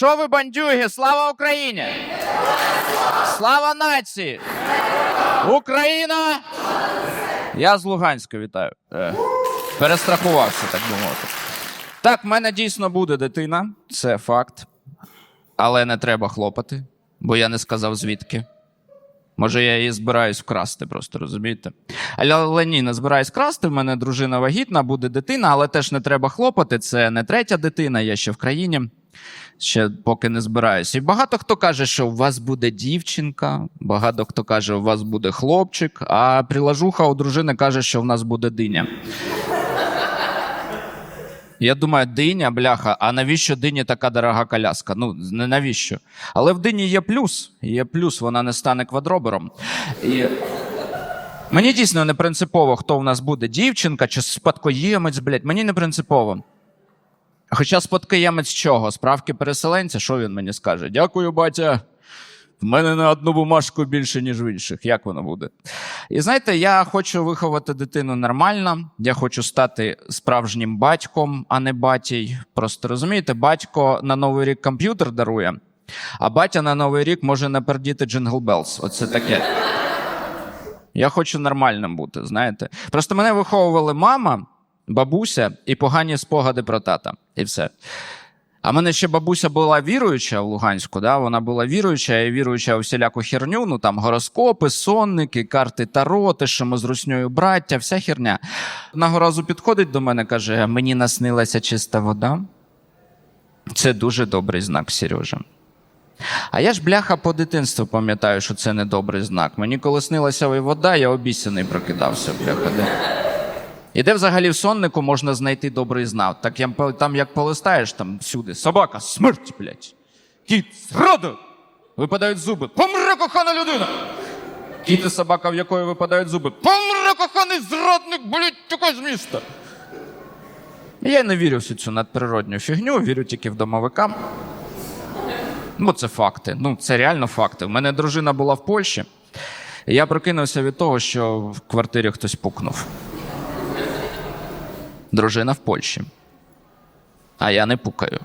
Що ви, бандюги? Слава Україні! Слава нації! Україна! Я з Луганська вітаю. Е, Перестрахувався, так би. Так, в мене дійсно буде дитина, це факт. Але не треба хлопати, бо я не сказав звідки. Може, я її збираюсь вкрасти, просто розумієте? Але, але ні, не збираюсь красти. В мене дружина вагітна, буде дитина, але теж не треба хлопати. Це не третя дитина, я ще в країні. Ще поки не збираюся. І багато хто каже, що у вас буде дівчинка, багато хто каже, у вас буде хлопчик, а прилажуха у дружини каже, що в нас буде диня. Я думаю, диня, бляха, а навіщо дині така дорога коляска? Ну, не навіщо? Але в дині є плюс. Є плюс, вона не стане квадробером. І... Мені дійсно не принципово, хто в нас буде, дівчинка чи спадкоємець, блядь, мені не принципово. Хоча спадкоємець чого? Справки переселенця, що він мені скаже? Дякую, батя. В мене на одну бумажку більше, ніж в інших. Як воно буде? І знаєте, я хочу виховати дитину нормально. Я хочу стати справжнім батьком, а не батій. Просто розумієте, батько на Новий рік комп'ютер дарує, а батя на Новий рік може напердіти Bells. Оце таке. Я хочу нормальним бути, знаєте. Просто мене виховували мама, бабуся і погані спогади про тата. І все. А мене ще бабуся була віруюча в Луганську, да? вона була віруюча і віруюча у всіляку херню, ну там гороскопи, сонники, карти Таро, те, що ми з русньою браття, вся херня. Одного разу підходить до мене, каже: мені наснилася чиста вода. Це дуже добрий знак, Сережа. А я ж, бляха, по дитинству пам'ятаю, що це не добрий знак. Мені коли снилася вода, я обіцяний прокидався, бляха. Де. І де взагалі в соннику можна знайти добрий знак? Так я, там як полистаєш, там всюди собака, смерть, блядь. Кіт, зрада! Випадають зуби. Помре кохана людина! Кіт і собака, в якої випадають зуби. Помре коханий зрадник, блядь, такий з міста. Я не вірю в цю надприродню фігню, вірю тільки в домовика. Ну, це факти. Ну, це реально факти. У мене дружина була в Польщі. І я прокинувся від того, що в квартирі хтось пукнув. Дружина в Польщі. А я не пукаю.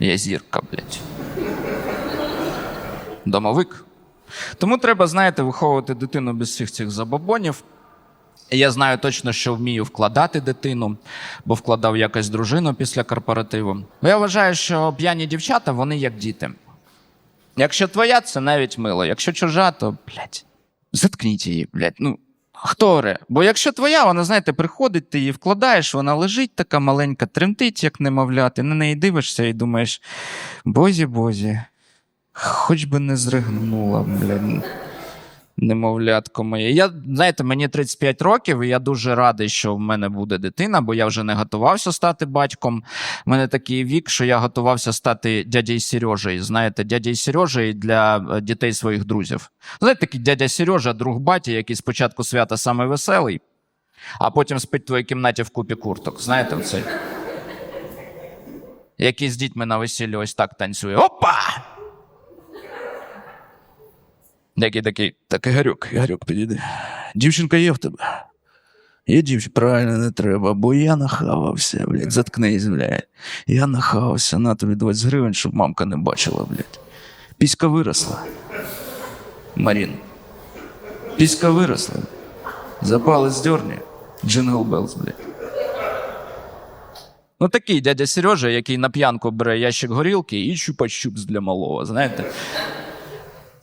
Я зірка, блядь. Домовик. Тому треба, знаєте, виховувати дитину без всіх цих забобонів. Я знаю точно, що вмію вкладати дитину, бо вкладав якось дружину після корпоративу. Я вважаю, що п'яні дівчата вони як діти. Якщо твоя, це навіть мило. Якщо чужа, то блядь, заткніть її, блядь. Ну, хто оре? Бо якщо твоя, вона, знаєте, приходить, ти її вкладаєш, вона лежить така маленька, тремтить, як немовля, ти на неї дивишся і думаєш: бозі, бозі, хоч би не зригнула, блядь. Немовлятко моє. Я, знаєте, мені 35 років, і я дуже радий, що в мене буде дитина, бо я вже не готувався стати батьком. У мене такий вік, що я готувався стати дядей Сережею. Знаєте, дядей Сережею для е, дітей своїх друзів. Знаєте, такий дядя Сережа, друг баті, який спочатку свята саме веселий, а потім спить в твоїй кімнаті в купі курток. Знаєте, оцей? Який з дітьми на весіллі ось так танцює. Опа! Який такий, так Ігорюк, Ігорюк, підійди. Дівчинка є в тебе. Є дівчинка, правильно не треба, бо я нахавався, блядь, заткнись, блядь. Я нахавався, на тобі 20 гривень, щоб мамка не бачила, блядь. Піська виросла. Марін. Піська виросла. Запали здерні. Джингл Белls, блядь. Ну, такий дядя Сережа, який на п'янку бере ящик горілки і чупа-чупс для малого, знаєте.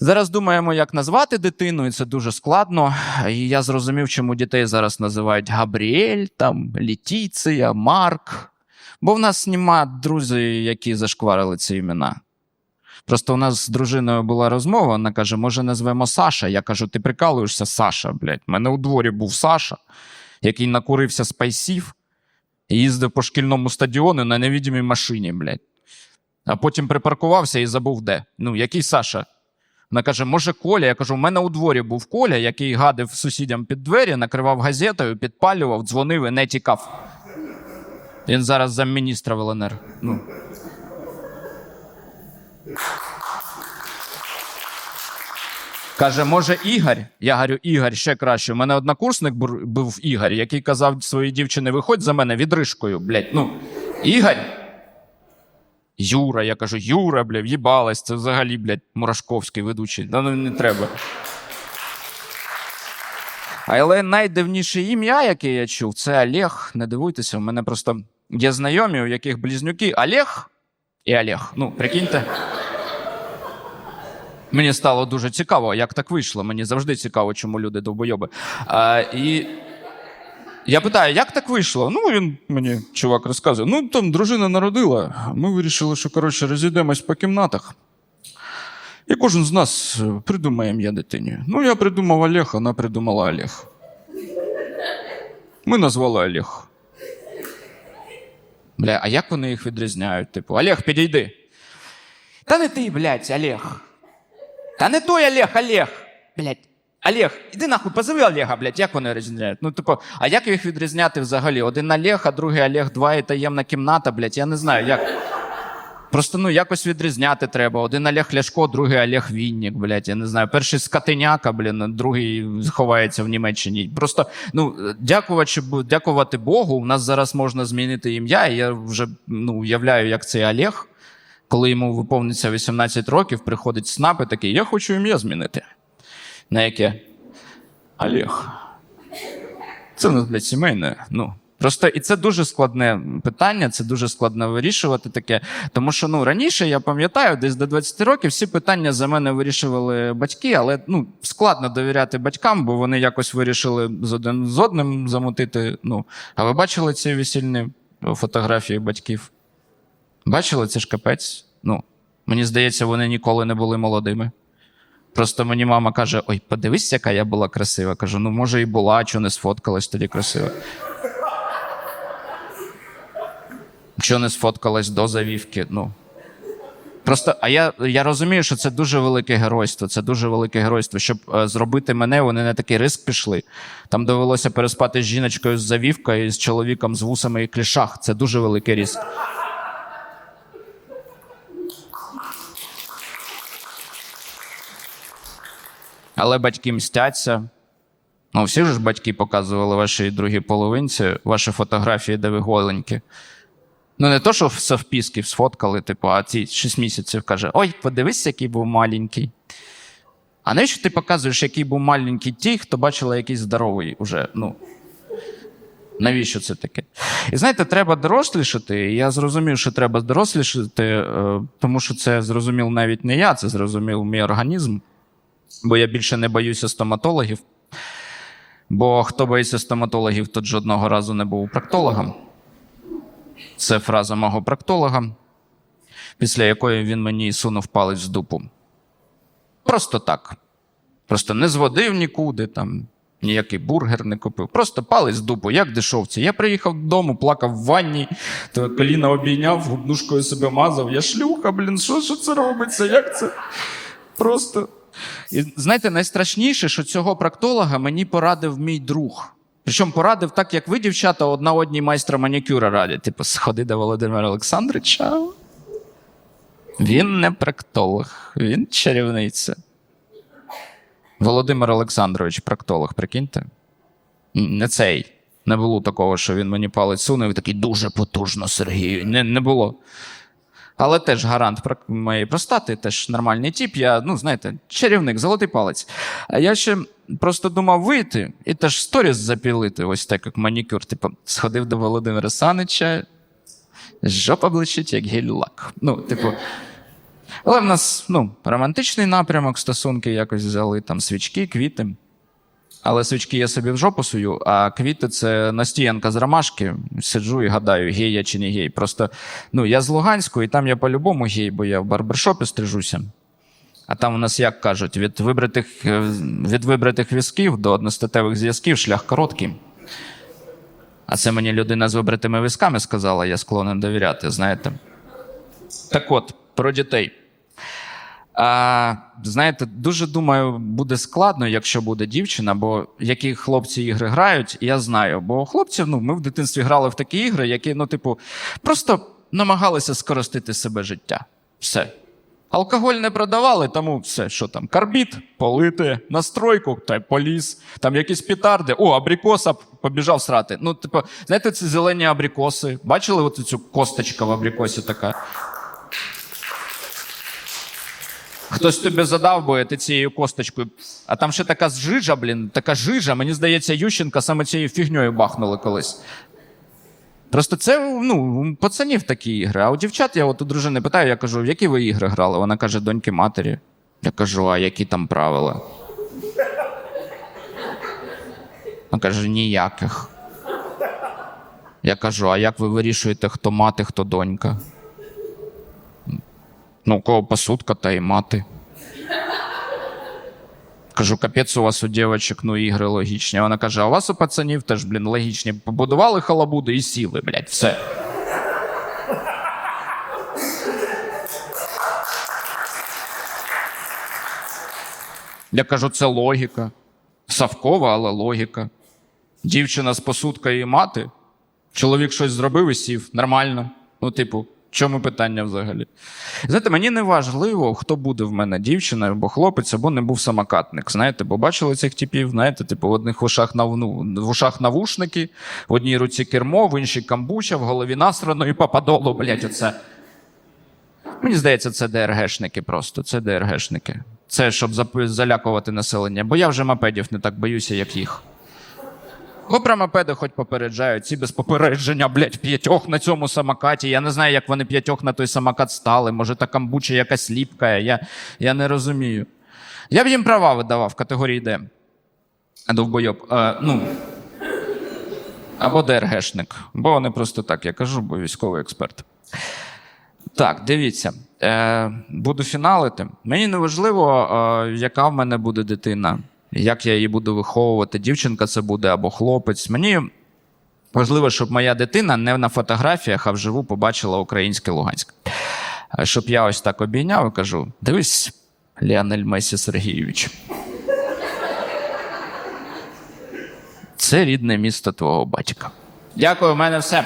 Зараз думаємо, як назвати дитину, і це дуже складно. І я зрозумів, чому дітей зараз називають Габріель, там Літіція, Марк. Бо в нас нема друзів, які зашкварили ці імена. Просто у нас з дружиною була розмова, вона каже: може, назвемо Саша. Я кажу, ти прикалуєшся, Саша, блядь. У мене у дворі був Саша, який накурився спайсів і їздив по шкільному стадіону на невідомій машині, блядь. А потім припаркувався і забув де. Ну, який Саша? Вона каже: може, Коля? Я кажу, у мене у дворі був Коля, який гадив сусідям під двері, накривав газетою, підпалював, дзвонив і не тікав. Він зараз замміністра в ЛНР. Ну. Каже, може, Ігор? Я говорю, Ігор ще краще. У мене однокурсник був Ігор, який казав своїй дівчині, виходь за мене відрижкою, блядь. Ну, Ігор. Юра. Я кажу, Юра, бля, в'їбалась, це взагалі, блядь, Мурашковський ведучий. Да, ну не треба. Але найдивніше ім'я, яке я чув, це Олег. Не дивуйтеся, у мене просто є знайомі, у яких близнюки Олег і Олег. Ну, прикиньте. Мені стало дуже цікаво, як так вийшло. Мені завжди цікаво, чому люди довбойоби. А, і я питаю, як так вийшло? Ну, він мені чувак розказує: ну, там дружина народила. Ми вирішили, що коротше розійдемось по кімнатах. І кожен з нас е, придумає ім'я дитині. Ну, я придумав Олег, вона придумала Олег. Ми назвали Олег. Бля, а як вони їх відрізняють? Типу, Олег, підійди. Та не ти, блядь, Олег. Та не той Олег, Олег. Блядь. Олег, іди нахуй, позови Олега, блядь, як вони розрізняють? Ну, типу, а як їх відрізняти взагалі? Один Олег, а другий Олег 2 і таємна кімната, блядь, я не знаю, як. Просто ну якось відрізняти треба. Один Олег Ляшко, другий Олег Вінник, блядь, я не знаю. Перший скотиняка, блін, другий ховається в Німеччині. Просто ну дякувати, дякувати Богу, у нас зараз можна змінити ім'я. і Я вже ну, уявляю, як цей Олег, коли йому виповниться 18 років, приходить СНАП і такий: Я хочу ім'я змінити. На яке? Олег. Це нас, блядь, сімейне. Ну. Просто і це дуже складне питання, це дуже складно вирішувати таке. Тому що ну раніше я пам'ятаю, десь до 20 років всі питання за мене вирішували батьки, але ну складно довіряти батькам, бо вони якось вирішили з один з одним замутити. Ну, а ви бачили ці весільні фотографії батьків? Бачили, це ж капець. Ну, мені здається, вони ніколи не були молодими. Просто мені мама каже: Ой, подивись, яка я була красива. Кажу, ну може і була, чого не сфоткалась тоді красиво. Чого не сфоткалась до завівки? Ну. Просто, а я, я розумію, що це дуже велике геройство. Це дуже велике геройство. Щоб е, зробити мене, вони на такий риск пішли. Там довелося переспати з жіночкою з завівкою і з чоловіком з вусами і клішах. Це дуже великий риск. Але батьки мстяться. Ну, всі ж батьки показували вашій другій половинці, ваші фотографії, де ви голенькі. Ну, не то, що в совпіски сфоткали, типу, а ці 6 місяців каже: Ой, подивись, який був маленький. А навіщо ти показуєш, який був маленький ті, хто бачила якийсь здоровий уже? Ну, навіщо це таке? І знаєте, треба дорослішати. І я зрозумів, що треба дорослішати, е, тому що це зрозумів навіть не я, це зрозумів мій організм. Бо я більше не боюся стоматологів. Бо хто боїться стоматологів, тот жодного разу не був проктологом. Це фраза мого проктолога, після якої він мені сунув палець в дупу. Просто так. Просто не зводив нікуди, там, ніякий бургер не купив. Просто палець в дупу, як дешовці. Я приїхав додому, плакав в ванні, то коліна обійняв, губнушкою себе мазав. Я шлюха, блін, що, що це робиться? Як це? Просто. І знаєте, найстрашніше, що цього проктолога мені порадив мій друг. Причому порадив так, як ви, дівчата, одна одній майстра манікюра радять. Типу, сходи до Володимира Олександровича. Він не проктолог, він чарівниця. Володимир Олександрович, проктолог, прикиньте? Не цей. Не було такого, що він мені палець сунув і такий дуже потужно, Сергію. Не, не було. Але теж гарант моєї простати, теж нормальний тип. Я, ну, знаєте, чарівник, золотий палець. Я ще просто думав вийти і теж сторіс запілити, ось так, як манікюр. Типу, сходив до Володимира Санича, жопа блищить, як гель-лак. Ну, типу. Але в нас ну, романтичний напрямок, стосунки якось взяли, там свічки, квіти. Але свічки я собі в жопу сую, а квіти це настоянка з ромашки. Сиджу і гадаю, гей я чи не гей. Просто ну, я з Луганську, і там я по-любому гей, бо я в барбершопі стрижуся. А там у нас, як кажуть, від вибритих, е, від вибритих візків до одностатевих зв'язків шлях короткий. А це мені людина з вибритими візками сказала, я склонен довіряти, знаєте. Так от, про дітей. А, Знаєте, дуже думаю, буде складно, якщо буде дівчина, бо які хлопці ігри грають, я знаю. Бо хлопці, ну, ми в дитинстві грали в такі ігри, які, ну, типу, просто намагалися скоростити себе життя. Все. Алкоголь не продавали, тому все, що там, карбіт, полити, настройку, та й поліз, там якісь петарди, о, абрикоса побіжав срати. Ну, типу, знаєте, ці зелені абрикоси. Бачили от цю косточка в абрикосі така? Хтось тобі задав би ти цією косточкою. А там ще така жижа, блін, така жижа. Мені здається, Ющенка саме цією фігньою бахнули колись. Просто це ну, пацанів такі ігри. А у дівчат я от у дружини питаю, я кажу, в які ви ігри грали? Вона каже, доньки матері. Я кажу, а які там правила? Вона каже, ніяких. Я кажу, а як ви вирішуєте, хто мати, хто донька? Ну, у кого посудка, та й мати. Кажу, капець у вас у дівчаток, ну ігри логічні. Вона каже, а у вас у пацанів теж, блін, логічні. Побудували халабуди і сіли, блядь, все. Я кажу, це логіка. Савкова, але логіка. Дівчина з посудкою і мати. Чоловік щось зробив і сів. Нормально. Ну, типу, чому питання взагалі? Знаєте, мені не важливо, хто буде в мене дівчина або хлопець, або не був самокатник. Знаєте, бо бачили цих типів, знаєте, типу, в одних ушах нав... в ушах навушники, в одній руці кермо, в іншій камбуча, в голові насрано і попадолу, блядь, оце. Мені здається, це ДРГшники просто. Це ДРГшники. Це щоб залякувати населення. Бо я вже мопедів не так боюся, як їх. Ну, мопеди хоч попереджають, ці без попередження, блядь, п'ятьох на цьому самокаті. Я не знаю, як вони п'ятьох на той самокат стали. Може, та камбуча якась ліпка. Я, я не розумію. Я б їм права видавав в категорії Д. Довбойоб. Е, ну, або ДРГшник. Бо не просто так, я кажу, бо військовий експерт. Так, дивіться. Е, буду фіналити. Мені не важливо, е, яка в мене буде дитина, як я її буду виховувати. Дівчинка це буде або хлопець. Мені важливо, щоб моя дитина не на фотографіях, а вживу побачила українське Луганськ. Е, Щоб я ось так обійняв і кажу: дивись, Леонель Месі Сергійович. Це рідне місто твого батька. Дякую, у мене все.